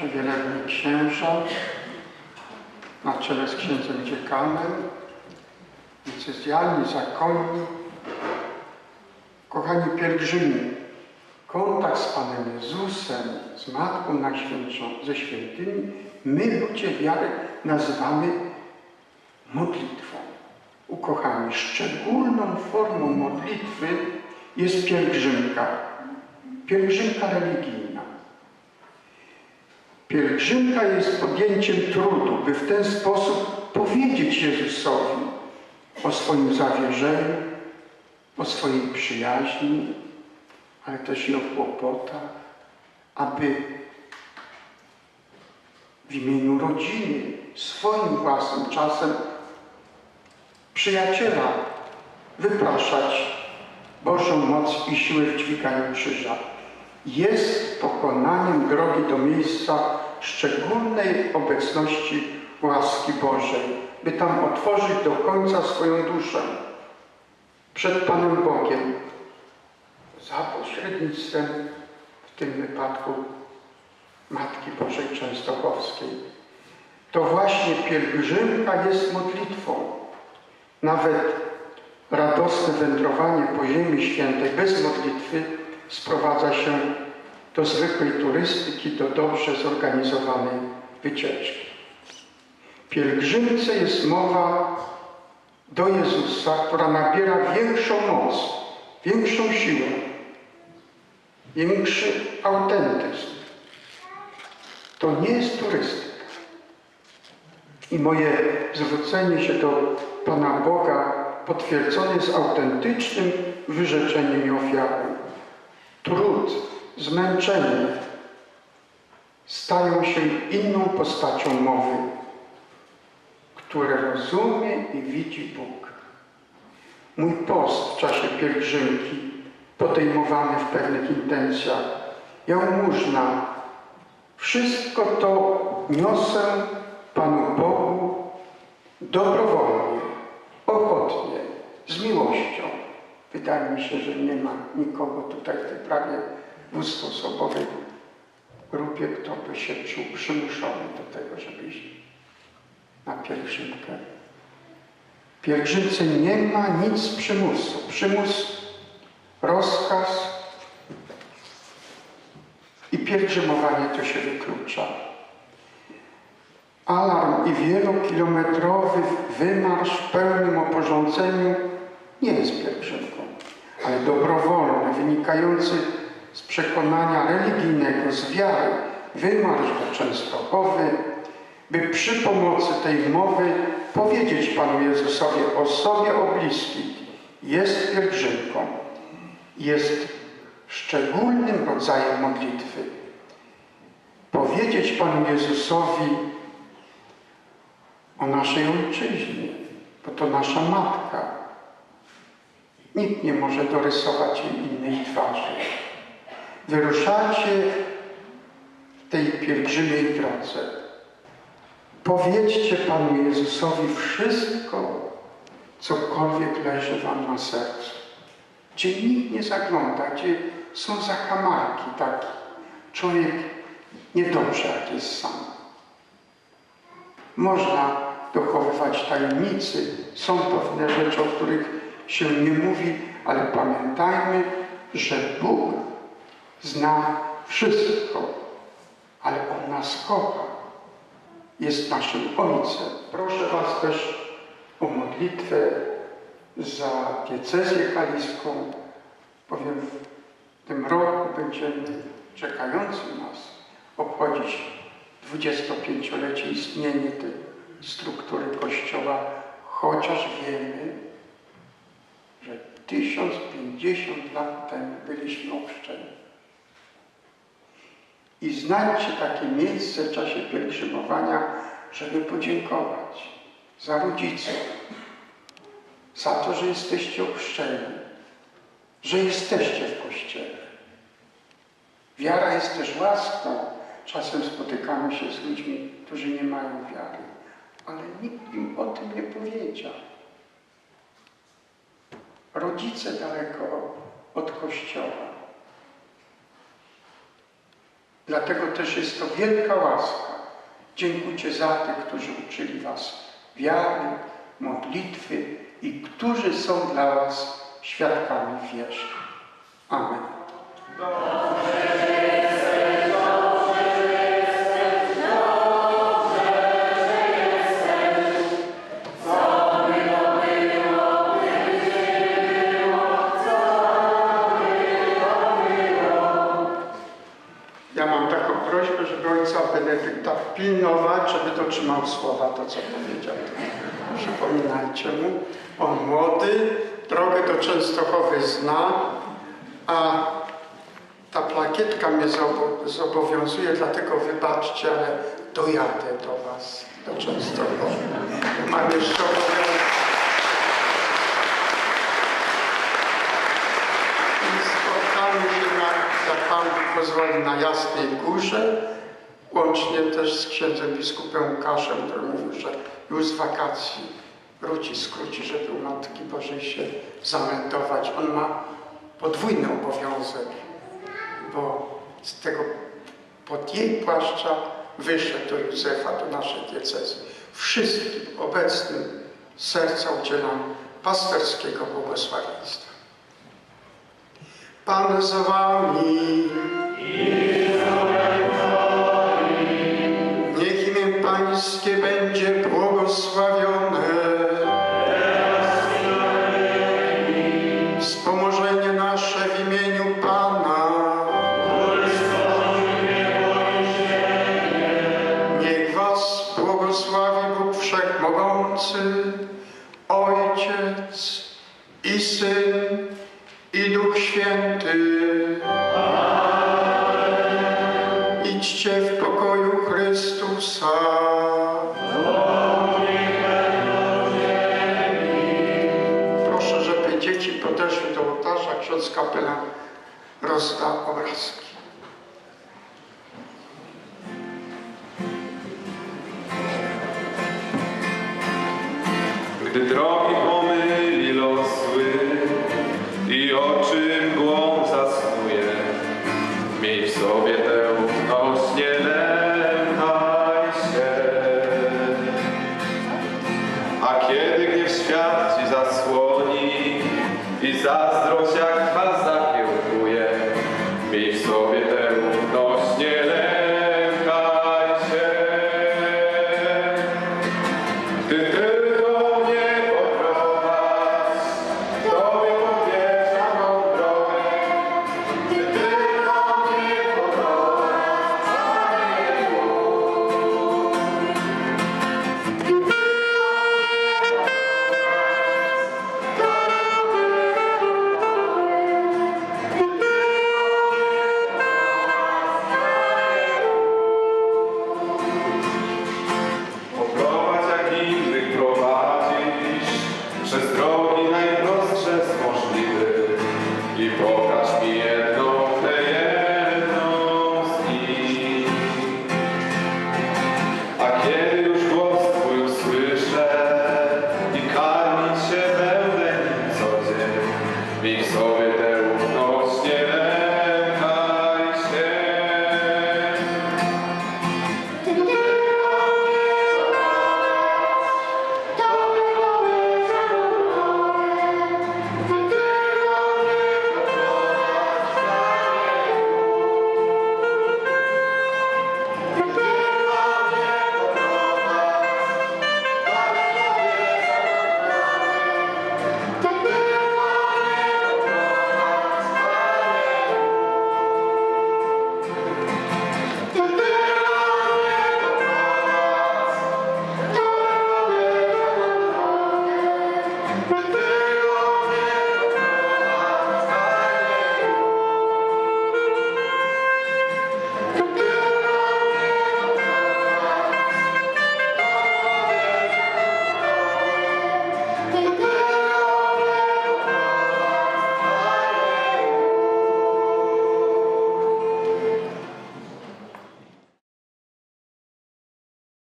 Przewielebni księża na czele z księdzem dziekanem, decyzjalni, zakonni, kochani pielgrzymi, kontakt z Panem Jezusem, z Matką Najświętszą, ze świętymi, my ludzie wiary nazywamy modlitwą. Ukochani, szczególną formą modlitwy jest pielgrzymka. Pielgrzymka religijna. Pielgrzymka jest podjęciem trudu, by w ten sposób powiedzieć Jezusowi o swoim zawierzeniu, o swojej przyjaźni, ale też i o kłopotach, aby w imieniu rodziny, swoim własnym czasem przyjaciela wypraszać Bożą moc i siłę w dźwiganiu krzyża. Jest pokonaniem drogi do miejsca szczególnej obecności łaski Bożej, by tam otworzyć do końca swoją duszę przed Panem Bogiem za pośrednictwem w tym wypadku Matki Bożej Częstochowskiej. To właśnie pielgrzymka jest modlitwą. Nawet radosne wędrowanie po Ziemi Świętej bez modlitwy sprowadza się do zwykłej turystyki, do dobrze zorganizowanej wycieczki. Pielgrzymce jest mowa do Jezusa, która nabiera większą moc, większą siłę, większy autentyzm. To nie jest turystyka. I moje zwrócenie się do Pana Boga potwierdzone jest autentycznym wyrzeczeniem i ofiarą. Trud, zmęczenie stają się inną postacią mowy, które rozumie i widzi Bóg. Mój post w czasie pielgrzymki, podejmowany w pewnych intencjach, jałmużna, wszystko to niosę Panu Bogu dobrowolnie, ochotnie, z miłością. Wydaje mi się, że nie ma nikogo tutaj w tej prawie dwustosobowej grupie, kto by się czuł przymuszony do tego, żeby iść na pielgrzymkę. W pielgrzymce nie ma nic przymusu. Przymus, rozkaz i pielgrzymowanie to się wyklucza. Alarm i wielokilometrowy wymarsz w pełnym oporządzeniu nie jest pielgrzymką, dobrowolny, wynikający z przekonania religijnego, z wiary, wymarsz Częstochowy, by przy pomocy tej mowy powiedzieć Panu Jezusowi o sobie, o bliskich. Jest pielgrzymką, jest szczególnym rodzajem modlitwy. Powiedzieć Panu Jezusowi o naszej ojczyźnie, bo to nasza matka. Nikt nie może dorysować jej innej twarzy. Wyruszacie w tej pielgrzymiej drodze. Powiedzcie Panu Jezusowi wszystko, cokolwiek leży Wam na sercu. Gdzie nikt nie zagląda, gdzie są zakamarki takie. Człowiek niedobrze, jak jest sam. Można dochowywać tajemnicy, są pewne rzeczy, o których się nie mówi, ale pamiętajmy, że Bóg zna wszystko, ale On nas kocha. Jest naszym Ojcem. Proszę Was też o modlitwę za diecezję kaliską, bowiem w tym roku będziemy czekający nas obchodzić 25-lecie istnienia tej struktury Kościoła, chociaż wiemy, że 1050 lat temu byliśmy ochrzczeni. I znajdźcie takie miejsce w czasie pielgrzymowania, żeby podziękować za rodziców, za to, że jesteście ochrzczeni, że jesteście w Kościele. Wiara jest też łaską. Czasem spotykamy się z ludźmi, którzy nie mają wiary, ale nikt im o tym nie powiedział. Rodzice daleko od Kościoła. Dlatego też jest to wielka łaska. Dziękujcie za tych, którzy uczyli Was wiary, modlitwy i którzy są dla Was świadkami wierzy. Amen. Ja mam taką prośbę, żeby ojca Benedykta pilnować, żeby dotrzymał słowa to, co powiedział. Przypominajcie mu. On młody, drogę do Częstochowy zna, a ta plakietka mnie zobo- zobowiązuje, dlatego wybaczcie, ale dojadę do Was, do Częstochowy. Mam jeszcze. I spotkamy się, na, jak Pan pozwoli, na Jasnej Górze, łącznie też z księdzem biskupem Łukaszem, który mówił, że już z wakacji wróci, skróci, żeby u Matki Bożej się zameldować. On ma podwójny obowiązek, bo z tego pod jej płaszcza wyszedł do Józefa, do naszej diecezy. Wszystkim obecnym serca udzielam pasterskiego błogosławieństwa. Pan z wami. Pokoju Chrystusa. Proszę, żeby dzieci podeszły do ołtarza, ksiądz kapelan rozda obrazki. Gdy drogi i zazdrość